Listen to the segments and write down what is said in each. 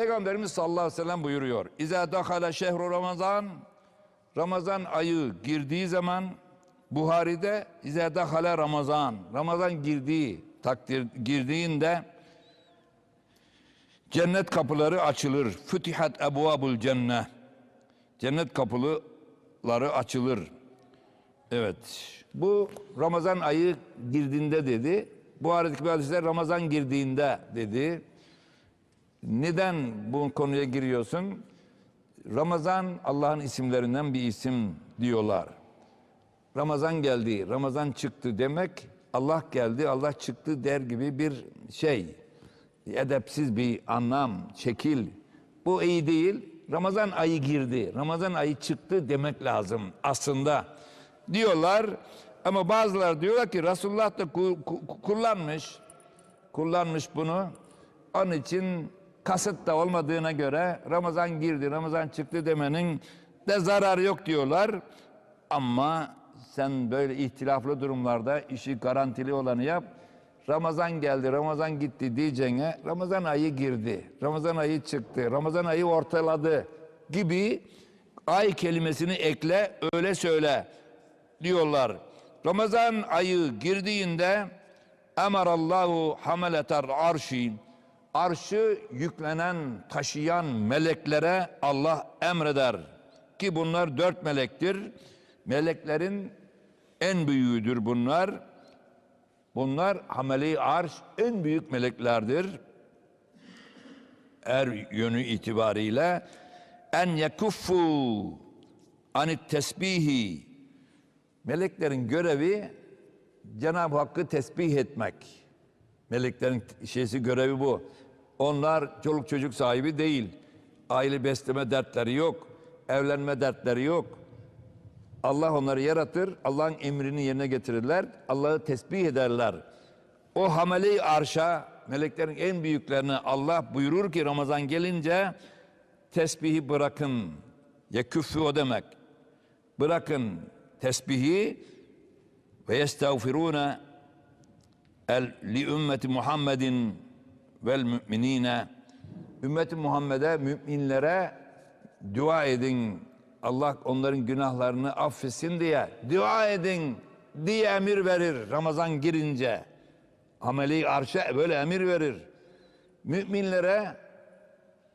Peygamberimiz sallallahu aleyhi ve sellem buyuruyor. İza dakhala şehru Ramazan Ramazan ayı girdiği zaman Buhari'de İza dakhala Ramazan Ramazan girdiği takdir girdiğinde cennet kapıları açılır. Fütihat ebvabul cennet. Cennet kapıları açılır. Evet. Bu Ramazan ayı girdiğinde dedi. Bu aradaki bir hadisler Ramazan girdiğinde dedi. Neden bu konuya giriyorsun? Ramazan Allah'ın isimlerinden bir isim diyorlar. Ramazan geldi, Ramazan çıktı demek Allah geldi, Allah çıktı der gibi bir şey. Edepsiz bir anlam, şekil. Bu iyi değil. Ramazan ayı girdi, Ramazan ayı çıktı demek lazım aslında. Diyorlar ama bazıları diyorlar ki Resulullah da ku- ku- kullanmış. Kullanmış bunu. Onun için kasıt da olmadığına göre Ramazan girdi, Ramazan çıktı demenin de zararı yok diyorlar. Ama sen böyle ihtilaflı durumlarda işi garantili olanı yap. Ramazan geldi, Ramazan gitti diyeceğine Ramazan ayı girdi, Ramazan ayı çıktı, Ramazan ayı ortaladı gibi ay kelimesini ekle öyle söyle diyorlar. Ramazan ayı girdiğinde emarallahu hameleter arşi arşı yüklenen, taşıyan meleklere Allah emreder. Ki bunlar dört melektir. Meleklerin en büyüğüdür bunlar. Bunlar hameli arş en büyük meleklerdir. Er yönü itibariyle en yekuffu anit tesbihi meleklerin görevi Cenab-ı Hakk'ı tesbih etmek. Meleklerin şeysi görevi bu. Onlar çoluk çocuk sahibi değil. Aile besleme dertleri yok. Evlenme dertleri yok. Allah onları yaratır. Allah'ın emrini yerine getirirler. Allah'ı tesbih ederler. O hamele arşa meleklerin en büyüklerine Allah buyurur ki Ramazan gelince tesbihi bırakın. Yeküffü o demek. Bırakın tesbihi ve yestağfirune el li ümmeti Muhammedin vel müminine ümmeti Muhammed'e müminlere dua edin. Allah onların günahlarını affetsin diye dua edin diye emir verir Ramazan girince. Ameli arşa böyle emir verir. Müminlere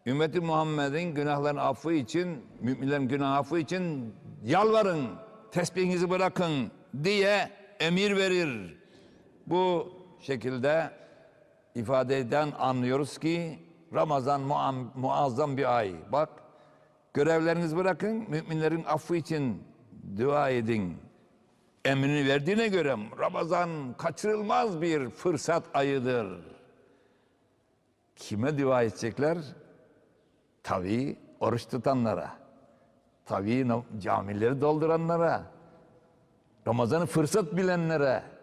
ümmeti Muhammed'in günahların affı için, müminlerin günah affı için yalvarın, tesbihinizi bırakın diye emir verir. Bu şekilde ifadeden anlıyoruz ki Ramazan muazzam bir ay. Bak görevlerinizi bırakın, müminlerin affı için dua edin. Emrini verdiğine göre Ramazan kaçırılmaz bir fırsat ayıdır. Kime dua edecekler? Tabii oruç tutanlara. Tabii camileri dolduranlara. Ramazan'ı fırsat bilenlere.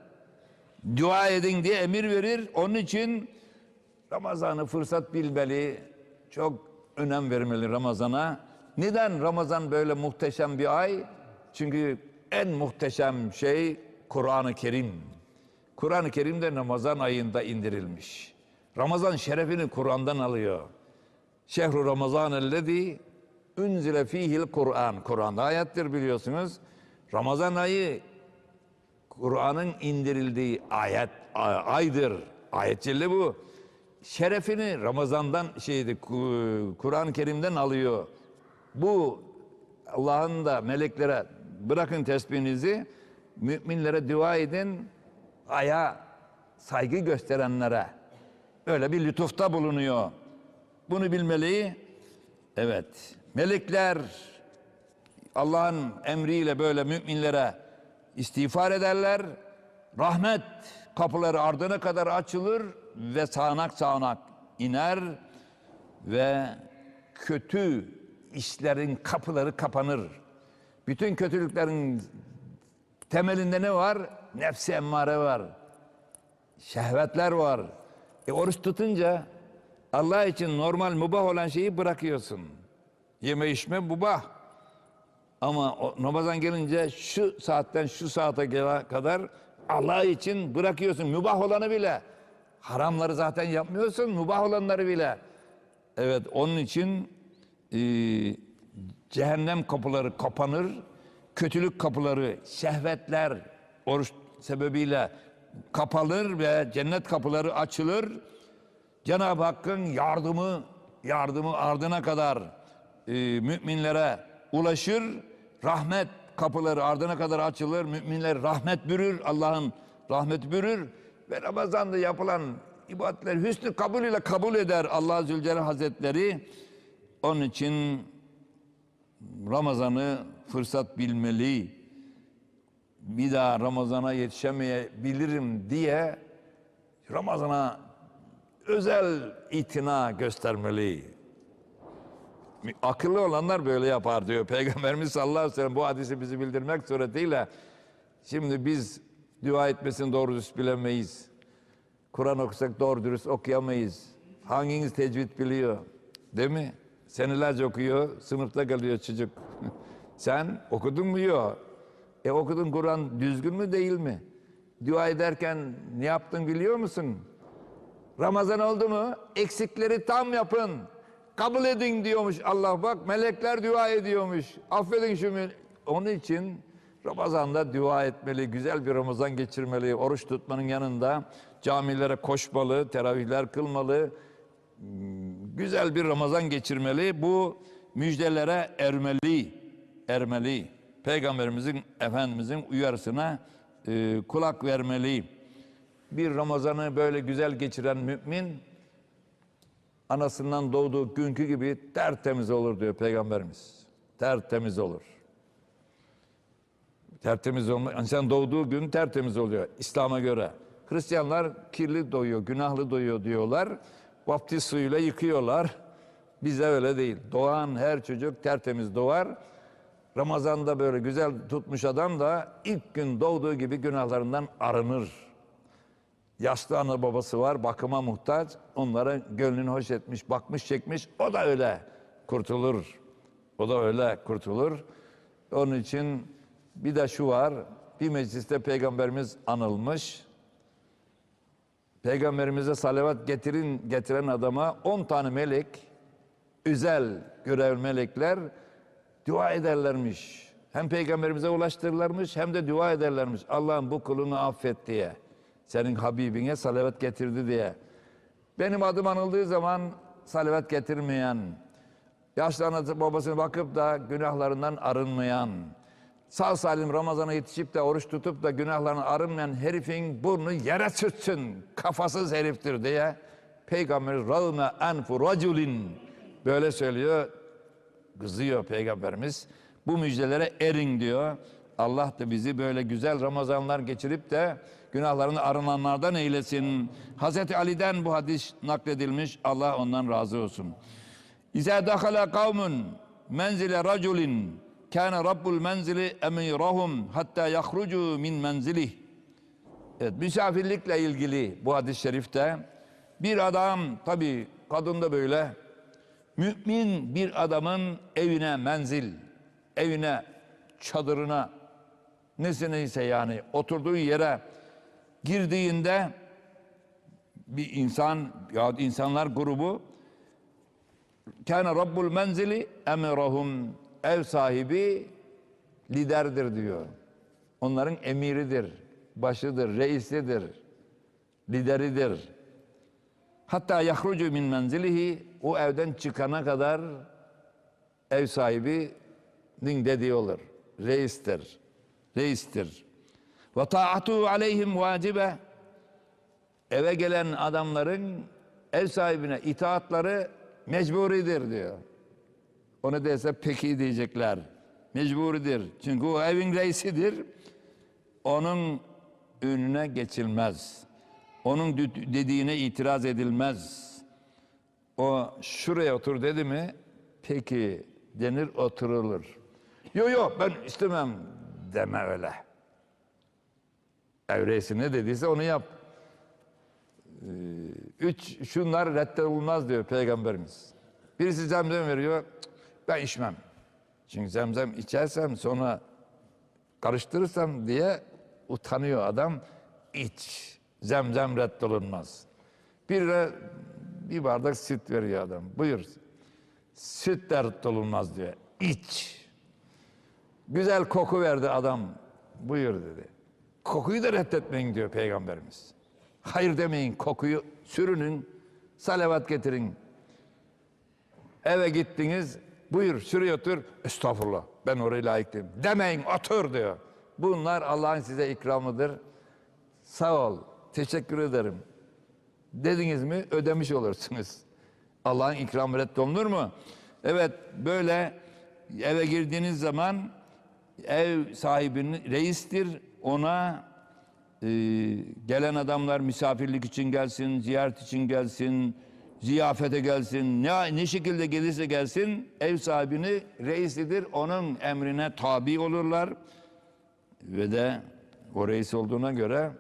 Dua edin diye emir verir. Onun için Ramazan'ı fırsat bilmeli. Çok önem vermeli Ramazan'a. Neden Ramazan böyle muhteşem bir ay? Çünkü en muhteşem şey Kur'an-ı Kerim. Kur'an-ı Kerim de Ramazan ayında indirilmiş. Ramazan şerefini Kur'an'dan alıyor. Şehru Ramazan ellezî unzile fihil Kur'an. Kur'an'da ayettir biliyorsunuz. Ramazan ayı Kur'an'ın indirildiği ayet aydır. Ayet bu. Şerefini Ramazan'dan şeydi Ku- Kur'an-ı Kerim'den alıyor. Bu Allah'ın da meleklere bırakın tesbihinizi müminlere dua edin aya saygı gösterenlere öyle bir lütufta bulunuyor. Bunu bilmeli. Evet. Melekler Allah'ın emriyle böyle müminlere istiğfar ederler. Rahmet kapıları ardına kadar açılır ve sağanak sağanak iner ve kötü işlerin kapıları kapanır. Bütün kötülüklerin temelinde ne var? Nefsi emmare var. Şehvetler var. E oruç tutunca Allah için normal mubah olan şeyi bırakıyorsun. Yeme içme mubah. Ama o, Ramazan gelince şu saatten şu saate gele- kadar Allah için bırakıyorsun. Mübah olanı bile. Haramları zaten yapmıyorsun. Mübah olanları bile. Evet onun için e, cehennem kapıları kapanır. Kötülük kapıları, şehvetler oruç sebebiyle kapalır ve cennet kapıları açılır. Cenab-ı Hakk'ın yardımı yardımı ardına kadar e, müminlere ulaşır. Rahmet kapıları ardına kadar açılır. Müminler rahmet bürür. Allah'ın rahmet bürür. Ve Ramazan'da yapılan ibadetler hüsnü kabul ile kabul eder Allah Zülcelal Hazretleri. Onun için Ramazan'ı fırsat bilmeli. Bir daha Ramazan'a yetişemeyebilirim diye Ramazan'a özel itina göstermeli. Akıllı olanlar böyle yapar diyor. Peygamberimiz sallallahu aleyhi ve sellem bu hadisi bizi bildirmek suretiyle şimdi biz dua etmesini doğru dürüst bilemeyiz. Kur'an okusak doğru dürüst okuyamayız. Hanginiz tecvid biliyor? Değil mi? Senelerce okuyor, sınıfta kalıyor çocuk. Sen okudun mu? Yok. E okudun Kur'an düzgün mü değil mi? Dua ederken ne yaptın biliyor musun? Ramazan oldu mu eksikleri tam yapın. Kabul edin diyormuş Allah bak melekler dua ediyormuş. Affedin şu Onun için Ramazan'da dua etmeli, güzel bir Ramazan geçirmeli. Oruç tutmanın yanında camilere koşmalı, teravihler kılmalı. Hmm, Güzel bir Ramazan geçirmeli. Bu müjdelere ermeli, ermeli. Peygamberimizin, Efendimizin uyarısına e, kulak vermeli bir Ramazan'ı böyle güzel geçiren mümin anasından doğduğu günkü gibi tertemiz olur diyor Peygamberimiz. Tertemiz olur. Tertemiz olma, insan doğduğu gün tertemiz oluyor İslam'a göre. Hristiyanlar kirli doyuyor, günahlı doyuyor diyorlar. Vaftiz suyuyla yıkıyorlar. Bize öyle değil. Doğan her çocuk tertemiz doğar. Ramazan'da böyle güzel tutmuş adam da ilk gün doğduğu gibi günahlarından arınır. Yaşlı ana babası var, bakıma muhtaç. Onlara gönlünü hoş etmiş, bakmış, çekmiş. O da öyle kurtulur. O da öyle kurtulur. Onun için bir de şu var. Bir mecliste peygamberimiz anılmış. Peygamberimize salavat getirin getiren adama 10 tane melek, özel görev melekler dua ederlermiş. Hem peygamberimize ulaştırırlarmış hem de dua ederlermiş. Allah'ım bu kulunu affet diye. Senin Habibine salavat getirdi diye. Benim adım anıldığı zaman salavat getirmeyen, yaşlı anası babasına bakıp da günahlarından arınmayan, sağ salim Ramazan'a yetişip de oruç tutup da günahlarını arınmayan herifin burnu yere sürtsün, kafasız heriftir diye Peygamber rağme enfu raculin böyle söylüyor, kızıyor Peygamberimiz. Bu müjdelere erin diyor. Allah da bizi böyle güzel Ramazanlar geçirip de günahlarını arınanlardan eylesin. Hazreti Ali'den bu hadis nakledilmiş. Allah ondan razı olsun. İza dakhala kavmun menzile raculin kana rabbul menzili emirahum hatta yahrucu min menzilih. Evet, misafirlikle ilgili bu hadis-i şerifte bir adam tabi kadın da böyle mümin bir adamın evine menzil, evine, çadırına, nesineyse yani oturduğu yere girdiğinde bir insan ya insanlar grubu kâne rabbul menzili emirahum ev sahibi liderdir diyor. Onların emiridir, başıdır, reisidir, lideridir. Hatta yahrucu min menzilihi o evden çıkana kadar ev sahibinin dediği olur. Reistir. Reistir. Ve taatu aleyhim vacibe. Eve gelen adamların ev sahibine itaatları mecburidir diyor. Onu dese peki diyecekler. Mecburidir. Çünkü o evin reisidir. Onun önüne geçilmez. Onun dediğine itiraz edilmez. O şuraya otur dedi mi peki denir oturulur. Yok yok ben istemem deme öyle. Evresi ne dediyse onu yap. Ee, üç şunlar reddolunmaz diyor peygamberimiz. Birisi zemzem veriyor. "Cık, Ben içmem. Çünkü zemzem içersem sonra karıştırırsam diye utanıyor adam. İç. Zemzem reddolunmaz. Bir, Bir bardak süt veriyor adam. Buyur. Süt dert olunmaz diyor. İç. Güzel koku verdi adam. Buyur dedi. Kokuyu da reddetmeyin diyor peygamberimiz. Hayır demeyin kokuyu sürünün. Salavat getirin. Eve gittiniz. Buyur şuraya otur. Estağfurullah ben oraya layık değilim. Demeyin otur diyor. Bunlar Allah'ın size ikramıdır. Sağ ol. Teşekkür ederim. Dediniz mi ödemiş olursunuz. Allah'ın ikramı reddolunur mu? Evet böyle eve girdiğiniz zaman ev sahibinin reistir. Ona e, gelen adamlar misafirlik için gelsin, ziyaret için gelsin, ziyafete gelsin. Ne, ne şekilde gelirse gelsin ev sahibini reisidir. Onun emrine tabi olurlar. Ve de o reis olduğuna göre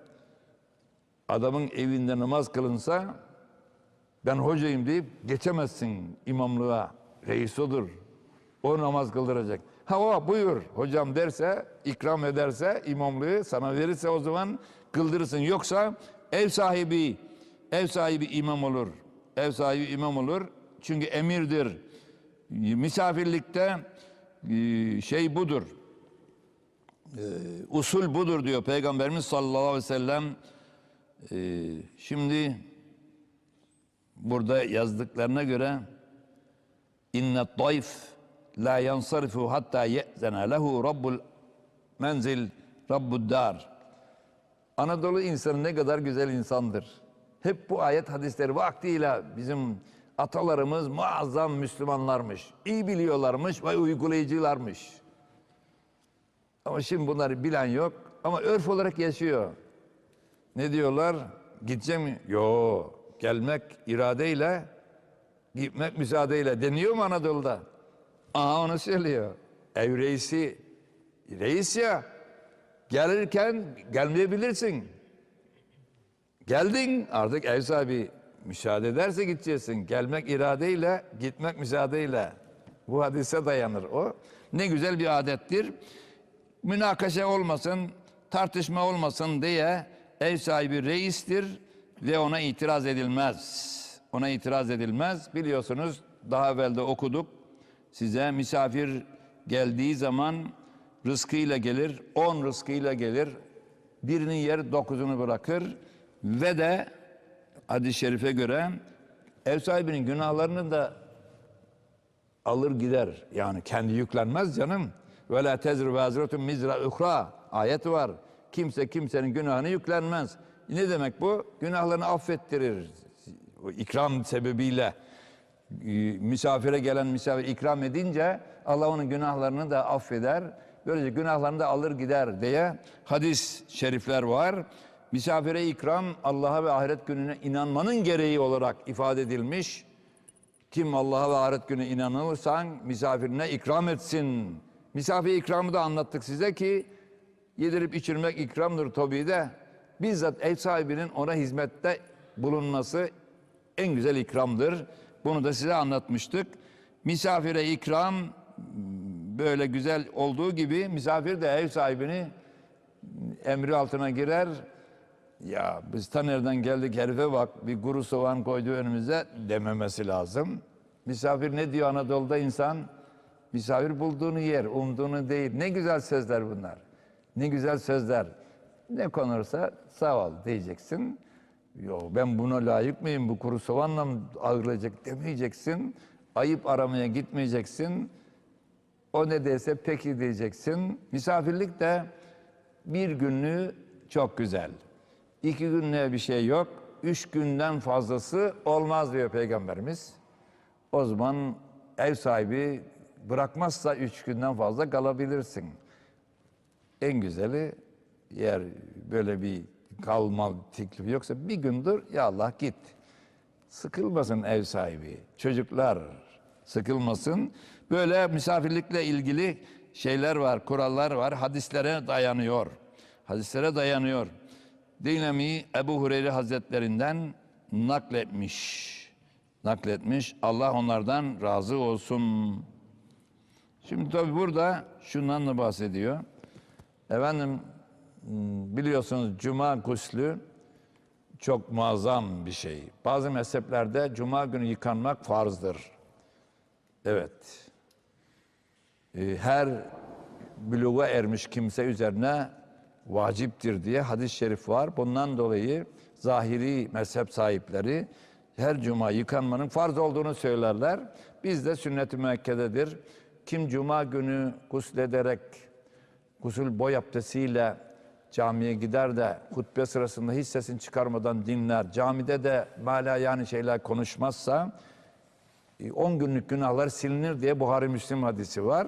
adamın evinde namaz kılınsa ben hocayım deyip geçemezsin imamlığa. Reis odur. O namaz kıldıracak. Ha o buyur hocam derse, ikram ederse, imamlığı sana verirse o zaman kıldırırsın. Yoksa ev sahibi, ev sahibi imam olur. Ev sahibi imam olur. Çünkü emirdir. Misafirlikte e, şey budur. E, Usul budur diyor Peygamberimiz sallallahu aleyhi ve sellem. E, Şimdi burada yazdıklarına göre inne dayf la yansarifu hatta ye'zene lehu rabbul menzil rabbud dar. Anadolu insanı ne kadar güzel insandır. Hep bu ayet hadisleri vaktiyle bizim atalarımız muazzam Müslümanlarmış. İyi biliyorlarmış ve uygulayıcılarmış. Ama şimdi bunları bilen yok ama örf olarak yaşıyor. Ne diyorlar? Gideceğim mi? Yo, gelmek iradeyle, gitmek müsaadeyle deniyor mu Anadolu'da? Aha onu söylüyor. Ev reisi, reis ya, gelirken gelmeyebilirsin. Geldin artık ev sahibi müsaade ederse gideceksin. Gelmek iradeyle, gitmek müsaadeyle. Bu hadise dayanır o. Ne güzel bir adettir. Münakaşa olmasın, tartışma olmasın diye ev sahibi reistir ve ona itiraz edilmez. Ona itiraz edilmez. Biliyorsunuz daha evvel de okuduk. Size misafir geldiği zaman rızkıyla gelir, on rızkıyla gelir. Birinin yer dokuzunu bırakır ve de hadis-i şerife göre ev sahibinin günahlarını da alır gider. Yani kendi yüklenmez canım. Ve la tezru vaziratun mizra uhra. Ayet var. Kimse kimsenin günahını yüklenmez. Ne demek bu? Günahlarını affettirir. O ikram sebebiyle misafire gelen misafir ikram edince Allah onun günahlarını da affeder. Böylece günahlarını da alır gider diye hadis şerifler var. Misafire ikram Allah'a ve ahiret gününe inanmanın gereği olarak ifade edilmiş. Kim Allah'a ve ahiret gününe inanırsan misafirine ikram etsin. Misafir ikramı da anlattık size ki yedirip içirmek ikramdır tabii de bizzat ev sahibinin ona hizmette bulunması en güzel ikramdır. Bunu da size anlatmıştık. Misafire ikram böyle güzel olduğu gibi misafir de ev sahibini emri altına girer. Ya biz ta nereden geldik herife bak bir kuru soğan koydu önümüze dememesi lazım. Misafir ne diyor Anadolu'da insan? Misafir bulduğunu yer, umduğunu değil. Ne güzel sözler bunlar. Ne güzel sözler. Ne konursa sağ ol diyeceksin. Yo ben buna layık mıyım? Bu kuru soğanla mı ağırlayacak demeyeceksin. Ayıp aramaya gitmeyeceksin. O ne derse peki diyeceksin. Misafirlik de bir günlüğü çok güzel. İki günlüğe bir şey yok. Üç günden fazlası olmaz diyor Peygamberimiz. O zaman ev sahibi bırakmazsa üç günden fazla kalabilirsin. En güzeli eğer böyle bir kalma teklifi yoksa bir gündür ya Allah git. Sıkılmasın ev sahibi. Çocuklar sıkılmasın. Böyle misafirlikle ilgili şeyler var, kurallar var. Hadislere dayanıyor. Hadislere dayanıyor. Dinami Ebu Hureyre Hazretlerinden nakletmiş. Nakletmiş. Allah onlardan razı olsun. Şimdi tabi burada şundan da bahsediyor. Efendim biliyorsunuz cuma guslü çok muazzam bir şey. Bazı mezheplerde cuma günü yıkanmak farzdır. Evet. Ee, Her büluğa ermiş kimse üzerine vaciptir diye hadis-i şerif var. Bundan dolayı zahiri mezhep sahipleri her cuma yıkanmanın farz olduğunu söylerler. Biz de sünnet-i müekkededir. Kim cuma günü guslederek gusül boy abdestiyle camiye gider de hutbe sırasında hiç sesini çıkarmadan dinler. Camide de mala yani şeyler konuşmazsa 10 günlük günahlar silinir diye Buhari Müslim hadisi var.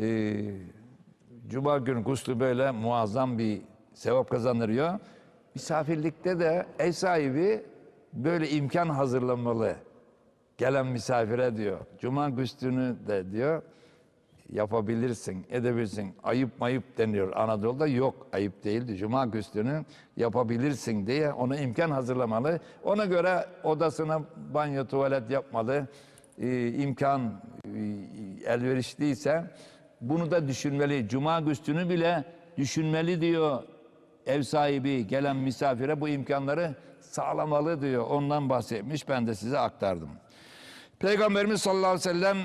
Ee, Cuma günü guslü böyle muazzam bir sevap kazandırıyor. Misafirlikte de ev sahibi böyle imkan hazırlamalı. Gelen misafire diyor. Cuma guslünü de diyor yapabilirsin, edebilirsin. Ayıp mayıp deniyor Anadolu'da. Yok ayıp değildi. Cuma guslünü yapabilirsin diye ona imkan hazırlamalı. Ona göre odasına banyo, tuvalet yapmalı. Ee, imkan e, elverişliyse bunu da düşünmeli. Cuma guslünü bile düşünmeli diyor ev sahibi gelen misafire bu imkanları sağlamalı diyor. Ondan bahsetmiş ben de size aktardım. Peygamberimiz sallallahu aleyhi ve sellem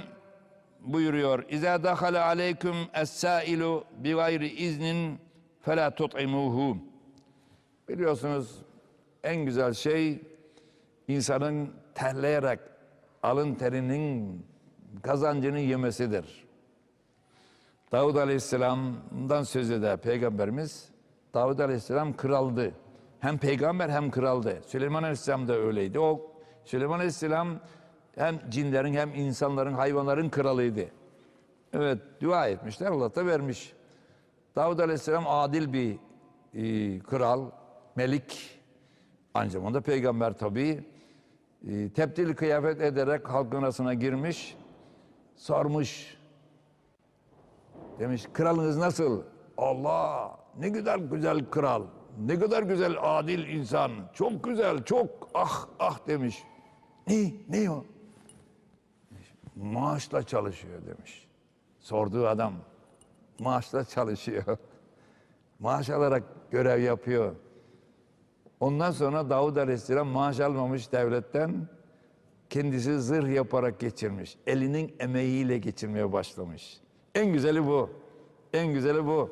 buyuruyor. İza dakhala aleyküm es-sailu bi gayri iznin fela tut'imuhu. Biliyorsunuz en güzel şey insanın terleyerek alın terinin kazancını yemesidir. Davud Aleyhisselam'dan söz eder Peygamberimiz. Davud Aleyhisselam kraldı. Hem peygamber hem kraldı. Süleyman Aleyhisselam da öyleydi. O Süleyman Aleyhisselam hem cinlerin hem insanların, hayvanların kralıydı. Evet, dua etmişler. Allah da vermiş. Davud Aleyhisselam adil bir e, kral, melik. Aynı zamanda peygamber tabii. E, tebdil kıyafet ederek halkın arasına girmiş. Sormuş. Demiş kralınız nasıl? Allah ne kadar güzel kral. Ne kadar güzel adil insan. Çok güzel çok ah ah demiş. Ne? Ne o? Maaşla çalışıyor demiş. Sorduğu adam maaşla çalışıyor. Maaş alarak görev yapıyor. Ondan sonra Davud Aleyhisselam maaş almamış devletten kendisi zırh yaparak geçirmiş. Elinin emeğiyle geçirmeye başlamış. En güzeli bu. En güzeli bu.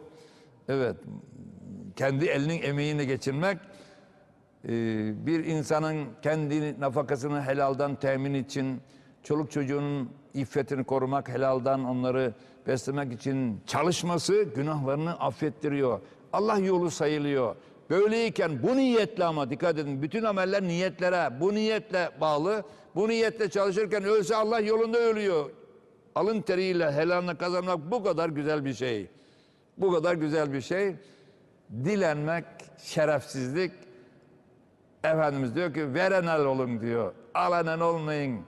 Evet. Kendi elinin emeğiyle geçirmek e, bir insanın kendi nafakasını helaldan temin için, çoluk çocuğunun iffetini korumak, helaldan onları beslemek için çalışması günahlarını affettiriyor. Allah yolu sayılıyor. Böyleyken bu niyetle ama dikkat edin bütün ameller niyetlere, bu niyetle bağlı. Bu niyetle çalışırken ölse Allah yolunda ölüyor. Alın teriyle helalını kazanmak bu kadar güzel bir şey. Bu kadar güzel bir şey. Dilenmek şerefsizlik. Efendimiz diyor ki verenel olun diyor. Alanen olmayın.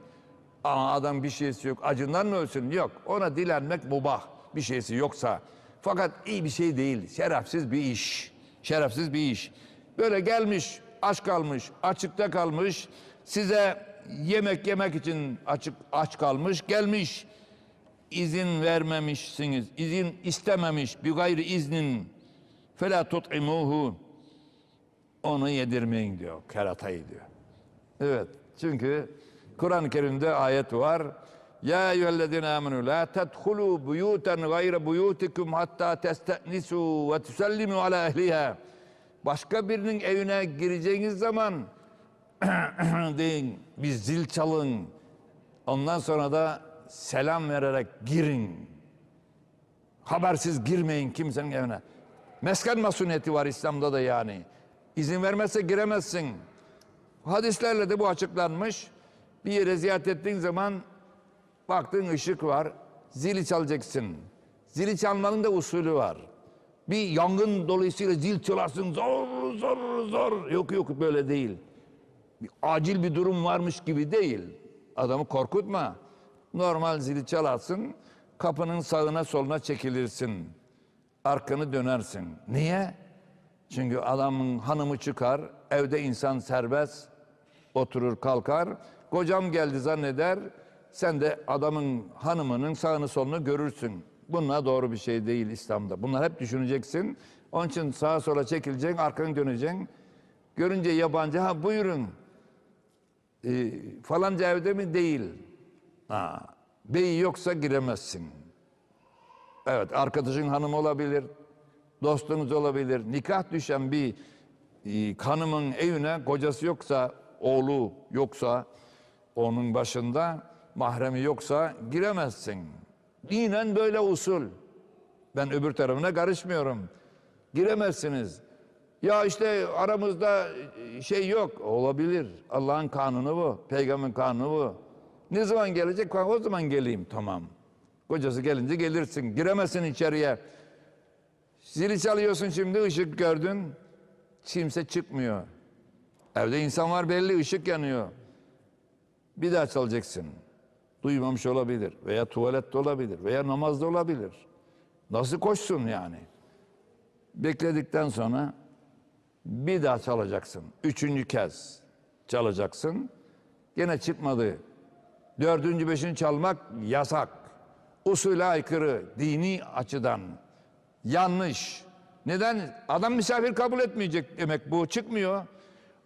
Ama adam bir şeysi yok. Acından mı ölsün? Yok. Ona dilenmek mubah. Bir şeysi yoksa. Fakat iyi bir şey değil. Şerefsiz bir iş. Şerefsiz bir iş. Böyle gelmiş, aç kalmış, açıkta kalmış. Size yemek yemek için açık aç kalmış, gelmiş. İzin vermemişsiniz. izin istememiş. Bir gayri iznin. Fela tut'imuhu. Onu yedirmeyin diyor. Keratayı diyor. Evet. Çünkü Kur'an-ı Kerim'de ayet var. Ya eyyühellezine amenu la tedhulu buyuten gayre buyutikum hatta testenisu ve tusallimu ala ehliha. Başka birinin evine gireceğiniz zaman deyin bir zil çalın. Ondan sonra da selam vererek girin. Habersiz girmeyin kimsenin evine. Mesken masuniyeti var İslam'da da yani. İzin vermezse giremezsin. Hadislerle de bu açıklanmış. Bir yere ziyaret ettiğin zaman baktın ışık var. Zili çalacaksın. Zili çalmanın da usulü var. Bir yangın dolayısıyla zil çalarsın zor zor zor. Yok yok böyle değil. Bir acil bir durum varmış gibi değil. Adamı korkutma. Normal zili çalarsın. Kapının sağına soluna çekilirsin. Arkanı dönersin. Niye? Çünkü adamın hanımı çıkar, evde insan serbest oturur kalkar. Kocam geldi zanneder, sen de adamın hanımının sağını solunu görürsün. Bunlar doğru bir şey değil İslam'da. Bunlar hep düşüneceksin. Onun için sağa sola çekileceksin, arkanı döneceksin. Görünce yabancı ha buyurun. E, falanca evde mi? Değil. Ha, beyi yoksa giremezsin. Evet arkadaşın hanım olabilir, dostunuz olabilir. Nikah düşen bir e, hanımın evine kocası yoksa, oğlu yoksa, onun başında mahremi yoksa giremezsin. Dinen böyle usul. Ben öbür tarafına karışmıyorum. Giremezsiniz. Ya işte aramızda şey yok. Olabilir. Allah'ın kanunu bu. Peygamberin kanunu bu. Ne zaman gelecek? O zaman geleyim. Tamam. Kocası gelince gelirsin. Giremezsin içeriye. Zili çalıyorsun şimdi ışık gördün. Kimse çıkmıyor. Evde insan var belli ışık yanıyor. Bir daha çalacaksın. Duymamış olabilir veya tuvalette olabilir veya namazda olabilir. Nasıl koşsun yani? Bekledikten sonra bir daha çalacaksın. Üçüncü kez çalacaksın. Gene çıkmadı. Dördüncü, beşinci çalmak yasak. Usule aykırı, dini açıdan. Yanlış. Neden? Adam misafir kabul etmeyecek demek bu. Çıkmıyor.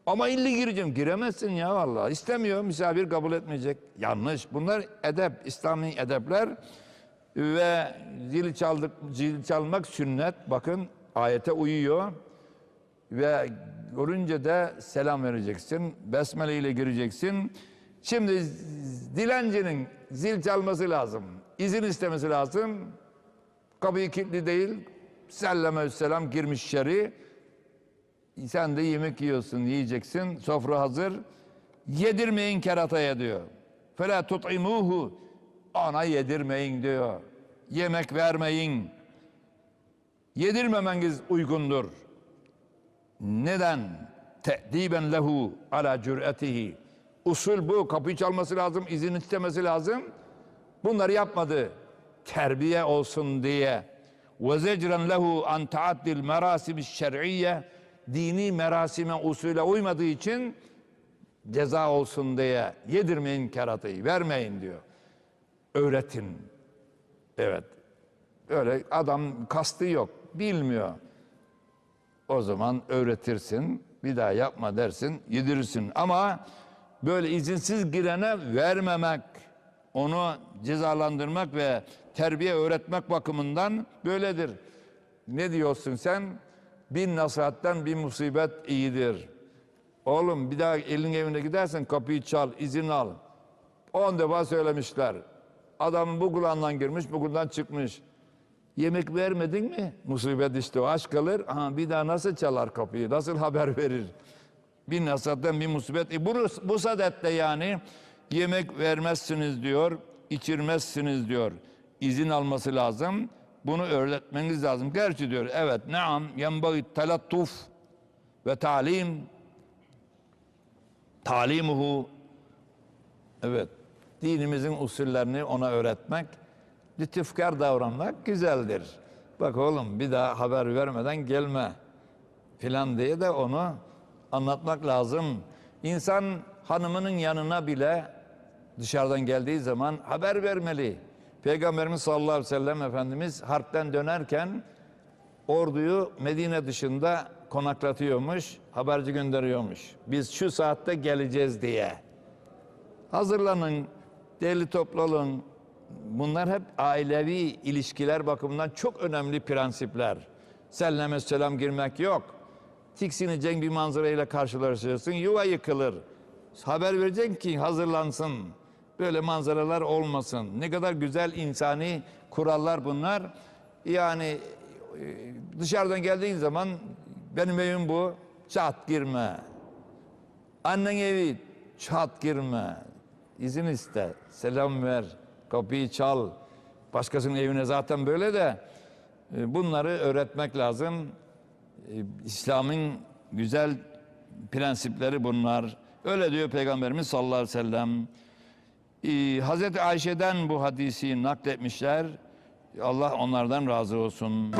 Ama illi gireceğim. Giremezsin ya vallahi. İstemiyor. Misafir kabul etmeyecek. Yanlış. Bunlar edep, İslami edepler ve zil çaldık zil çalmak sünnet. Bakın ayete uyuyor ve görünce de selam vereceksin. Besmele ile gireceksin. Şimdi dilencinin zil çalması lazım. İzin istemesi lazım. Kapıyı kilitli değil. Selleme selam girmiş içeri. Sen de yemek yiyorsun, yiyeceksin. Sofra hazır. Yedirmeyin kerataya diyor. Fela tut'imuhu. Ona yedirmeyin diyor. Yemek vermeyin. Yedirmemeniz uygundur. Neden? Te'diben lehu ala cür'etihi. Usul bu. Kapıyı çalması lazım, izin istemesi lazım. Bunları yapmadı. Terbiye olsun diye. Ve zecren lehu an taaddil merasim şer'iyye. Dini merasime usule uymadığı için ceza olsun diye yedirmeyin keratayı, vermeyin diyor. Öğretin. Evet. Öyle adam kastı yok, bilmiyor. O zaman öğretirsin, bir daha yapma dersin, yedirirsin. Ama böyle izinsiz girene vermemek, onu cezalandırmak ve terbiye öğretmek bakımından böyledir. Ne diyorsun sen? Bin nasihatten bir musibet iyidir. Oğlum bir daha elin evine gidersen kapıyı çal, izin al. On defa söylemişler. Adam bu kulağından girmiş, bu kulağından çıkmış. Yemek vermedin mi? Musibet işte o aç kalır. Aha, bir daha nasıl çalar kapıyı? Nasıl haber verir? Bir nasihatten bir musibet. E, bu, bu sadette yani yemek vermezsiniz diyor, içirmezsiniz diyor. İzin alması lazım. Bunu öğretmeniz lazım. Gerçi diyor evet neam yenbagi telattuf ve talim talimuhu evet dinimizin usullerini ona öğretmek lütufkar davranmak güzeldir. Bak oğlum bir daha haber vermeden gelme filan diye de onu anlatmak lazım. İnsan hanımının yanına bile dışarıdan geldiği zaman haber vermeli. Peygamberimiz sallallahu aleyhi ve sellem Efendimiz harpten dönerken orduyu Medine dışında konaklatıyormuş, haberci gönderiyormuş. Biz şu saatte geleceğiz diye. Hazırlanın, deli toplanın. Bunlar hep ailevi ilişkiler bakımından çok önemli prensipler. Selleme selam girmek yok. Tiksineceksin bir manzarayla karşılaşırsın, yuva yıkılır. Haber vereceksin ki hazırlansın. Böyle manzaralar olmasın. Ne kadar güzel insani kurallar bunlar. Yani e, dışarıdan geldiğin zaman benim evim bu, çat girme. Annen evi çat girme. İzin iste, selam ver, kapıyı çal. Başkasının evine zaten böyle de e, bunları öğretmek lazım. E, İslam'ın güzel prensipleri bunlar. Öyle diyor Peygamberimiz sallallahu aleyhi ve sellem. Ee, Hazreti Ayşe'den bu hadisi nakletmişler. Allah onlardan razı olsun.